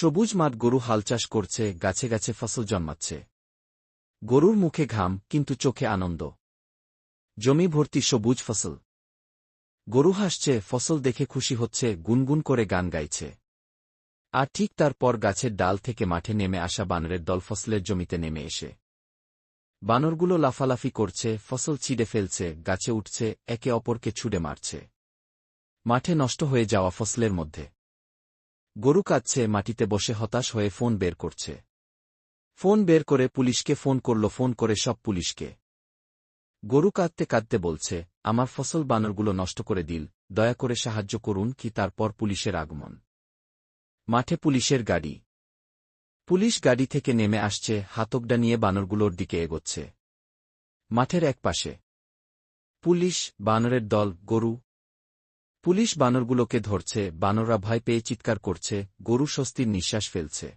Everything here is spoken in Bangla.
সবুজ মাঠ গরু হাল চাষ করছে, গাছে গাছে ফসল জন্মাচ্ছে। গরুর মুখে ঘাম, কিন্তু চোখে আনন্দ। জমি ভর্তি সবুজ ফসল। গরু হাসছে, ফসল দেখে খুশি হচ্ছে, গুনগুন করে গান গাইছে। আর ঠিক তারপর গাছের ডাল থেকে মাঠে নেমে আসা বানরের দল ফসলের জমিতে নেমে এসে। বানরগুলো লাফালাফি করছে, ফসল ছিঁড়ে ফেলছে, গাছে উঠছে, একে অপরকে ছুড়ে মারছে। মাঠে নষ্ট হয়ে যাওয়া ফসলের মধ্যে। গরু কাঁদছে, মাটিতে বসে হতাশ হয়ে ফোন বের করছে। ফোন বের করে পুলিশকে ফোন করল, ফোন করে সব পুলিশকে। গরু কাঁদতে কাঁদতে বলছে, আমার ফসল বানরগুলো নষ্ট করে দিল, দয়া করে সাহায্য করুন কি তারপর পুলিশের আগমন? মাঠে পুলিশের গাড়ি। পুলিশ গাড়ি থেকে নেমে আসছে, হাতকডা নিয়ে বানরগুলোর দিকে এগোচ্ছে। মাঠের এক পাশে পুলিশ, বানরের দল, গরু পুলিশ বানরগুলোকে ধরছে বানররা ভয় পেয়ে চিৎকার করছে গরু স্বস্তির নিঃশ্বাস ফেলছে।